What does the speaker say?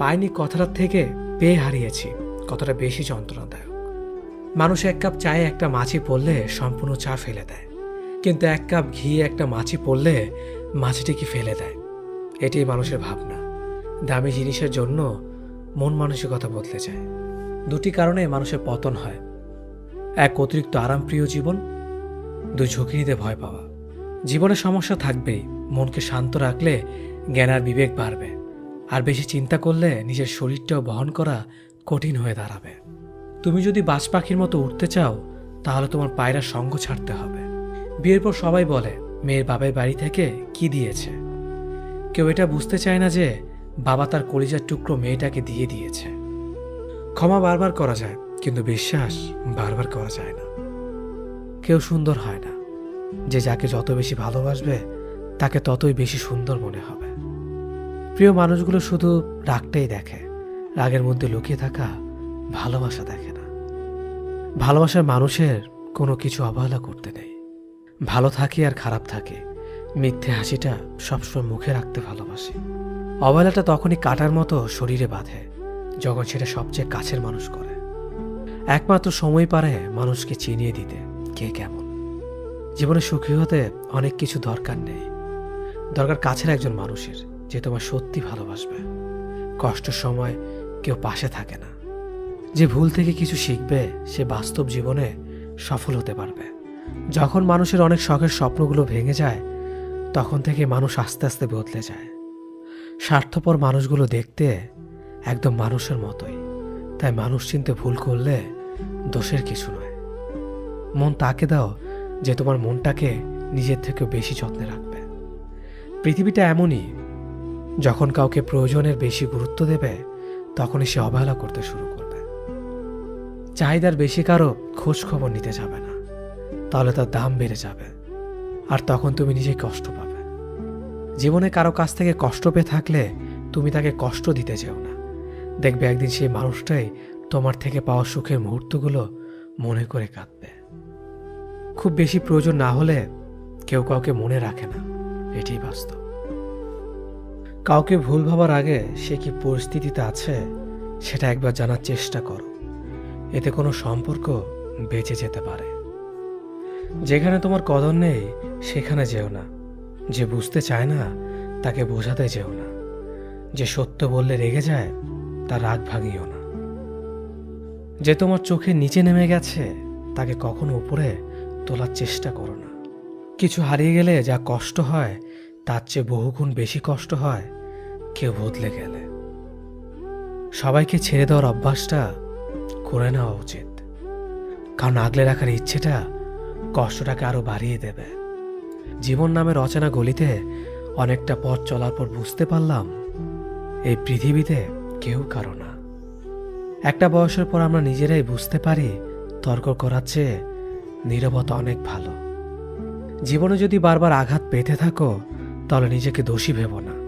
পাইনি কথাটার থেকে পেয়ে হারিয়েছি। কতটা বেশি যন্ত্রণাদায়ক। মানুষ এক কাপ চায়ে একটা মাছি পড়লে সম্পূর্ণ চা ফেলে দেয়। কিন্তু এক কাপ ঘি একটা মাছি পড়লে মাছিটিকে ফেলে দেয়? এটাই মানুষের ভাবনা। দামি জিনিসের জন্য মন মানসিকতা বদলে যায়। দুটি কারণে মানুষের পতন হয়। এক, অতিরিক্ত আরামপ্রিয় জীবন। দুই ঝুঁকি নিতে ভয় পাওয়া। জীবনে সমস্যা থাকবেই। মনকে শান্ত রাখলে জ্ঞান আর বিবেক বাড়বে। আর বেশি চিন্তা করলে নিজের শরীরটাও বহন করা কঠিন হয়ে দাঁড়াবে। তুমি যদি বাজ পাখির মতো উঠতে চাও, তাহলে তোমার পায়রা সঙ্গ ছাড়তে হবে। বিয়ের পর সবাই বলে, মেয়ের বাবার বাড়ি থেকে কি দিয়েছে? কেউ এটা বুঝতে চায় না যে, বাবা তার কলিজার টুকরো মেয়েটাকে দিয়ে দিয়েছে। ক্ষমা বারবার করা যায়, কিন্তু বিশ্বাস বারবার করা যায় না। কেউ সুন্দর হয় না। যে যাকে যত বেশি ভালোবাসবে, তাকে ততই বেশি সুন্দর মনে হবে। প্রিয় মানুষগুলো শুধু রাগটাই দেখে। রাগের মধ্যে লুকিয়ে থাকা ভালোবাসা দেখে না। ভালোবাসার মানুষের কোনো কিছু অবহেলা করতে নেই। ভালো থাকে আর খারাপ থাকে। মিথ্যে হাসিটা সবসময় মুখে রাখতে ভালোবাসি। অবহেলাটা তখনই কাটার মতো শরীরে বাঁধে, যখন সেটা সবচেয়ে কাছের মানুষ করে। একমাত্র সময় পারে মানুষকে চিনিয়ে দিতে, কে কেমন। জীবনে সুখী হতে অনেক কিছু দরকার নেই। দরকার কাছের একজন মানুষের। যে তোমার সত্যি ভালোবাসবে। কষ্টের সময় কেউ পাশে থাকে না। যে ভুল থেকে কিছু শিখবে, সে বাস্তব জীবনে সফল হতে পারবে। যখন মানুষের অনেক শখের স্বপ্নগুলো ভেঙে যায়, তখন থেকে মানুষ আস্তে আস্তে বদলে যায়। স্বার্থপর মানুষগুলো দেখতে একদম মানুষের মতোই। তাই মানুষ চিনতে ভুল করলে দোষের কিছু নয়। মন তাকে দাও যে তোমার মনটাকে নিজের থেকেও বেশি যত্নে রাখবে। পৃথিবীটা এমনই যখন কাউকে প্রয়োজনের বেশি গুরুত্ব দেবে, তখনই সে অবহেলা করতে শুরু করবে। চাহিদার বেশি কারও খোঁজ খবর নিতে যাবে না। তাহলে তার দাম বেড়ে যাবে, আর তখন তুমি নিজেই কষ্ট পাবে। জীবনে কারও কাছ থেকে কষ্ট পেয়ে থাকলে তুমি তাকে কষ্ট দিতে চাও না। দেখবে একদিন সেই মানুষটাই তোমার থেকে পাওয়া সুখের মুহূর্তগুলো মনে করে কাঁদবে। খুব বেশি প্রয়োজন না হলে কেউ কাউকে মনে রাখে না, এটাই বাস্তব। কাউকে ভুল ভাবার আগে সে কি পরিস্থিতিতে আছে, সেটা একবার জানার চেষ্টা করো। এতে কোনো সম্পর্ক বেঁচে যেতে পারে। যেখানে তোমার কদর নেই, সেখানে যেও না। যে বুঝতে চায় না, তাকে বোঝাতে যেও না। যে সত্য বললে রেগে যায়, তার রাগ ভাঙিও না। যে তোমার চোখে নিচে নেমে গেছে, তাকে কখনো উপরে তোলার চেষ্টা করো না। কিছু হারিয়ে গেলে যা কষ্ট হয় তার চেয়ে বহুগুণ বেশি কষ্ট হয় কেউ বদলে গেলে। সবাইকে ছেড়ে দেওয়ার অভ্যাসটা করে নেওয়া উচিত। কারণ আগলে রাখার ইচ্ছেটা কষ্টটাকে আরও বাড়িয়ে দেবে। জীবন নামের অচেনা গলিতে অনেকটা পথ চলার পর বুঝতে পারলাম এই পৃথিবীতে কেউ কারও না। একটা বয়সের পর আমরা নিজেরাই বুঝতে পারি তর্ক করার চেয়ে নীরবতা অনেক ভালো। জীবনে যদি বারবার আঘাত পেতে থাকো তাহলে নিজেকে দোষী ভেব না।